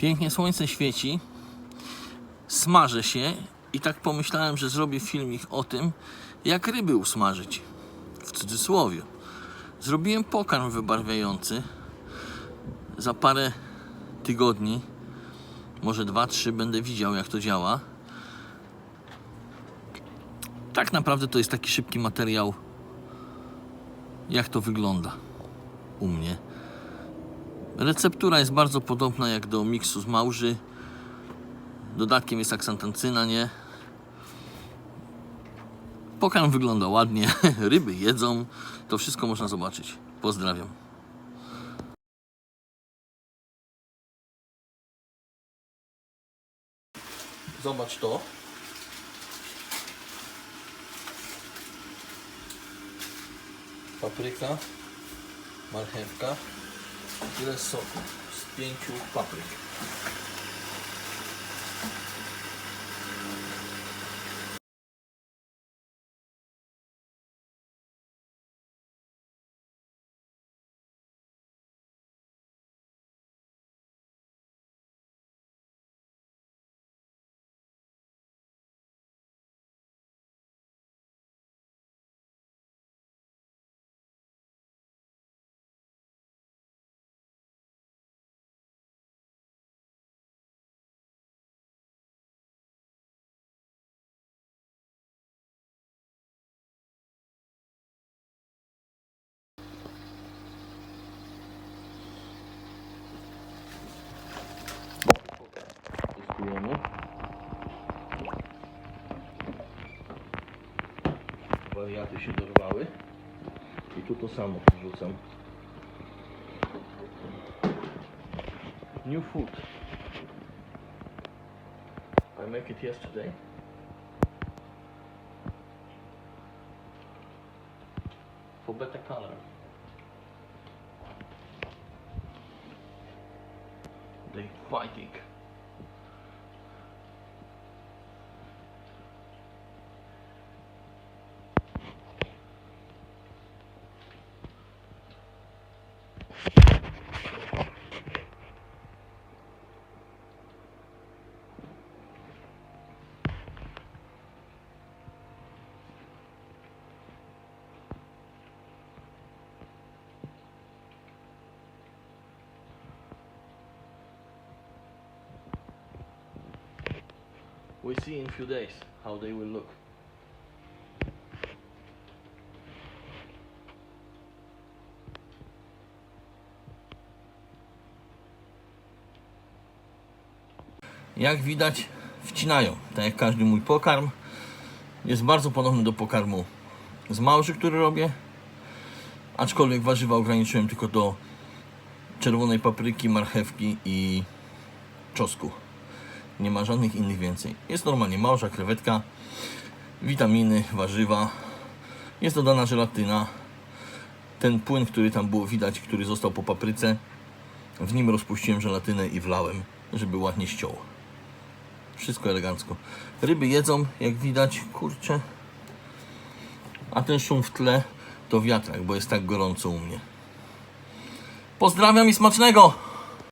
Pięknie słońce świeci, smażę się i tak pomyślałem, że zrobię filmik o tym, jak ryby usmażyć. W cudzysłowie. Zrobiłem pokarm wybarwiający. Za parę tygodni, może dwa, trzy, będę widział, jak to działa. Tak naprawdę to jest taki szybki materiał, jak to wygląda u mnie. Receptura jest bardzo podobna jak do miksu z małży. Dodatkiem jest aksantancyna, nie? Pokarm wygląda ładnie, ryby jedzą, to wszystko można zobaczyć. Pozdrawiam. Zobacz to. Papryka, marchewka, tyle soku z pięciu papryk. Wariaty się dorwały. I tu to samo wrzucam. New food. I make it yesterday. For better color. They fighting. We see in few days how they will look. Jak widać, wcinają, tak jak każdy mój pokarm. Jest bardzo podobny do pokarmu z małży, który robię. Aczkolwiek warzywa ograniczyłem tylko do czerwonej papryki, marchewki i czosnku. Nie ma żadnych innych więcej. Jest normalnie małża, krewetka, witaminy, warzywa. Jest dodana żelatyna. Ten płyn, który tam było widać, który został po papryce, w nim rozpuściłem żelatynę i wlałem, żeby ładnie ściął. Wszystko elegancko. Ryby jedzą, jak widać, kurczę. A ten szum w tle to wiatrak, bo jest tak gorąco u mnie. Pozdrawiam i smacznego!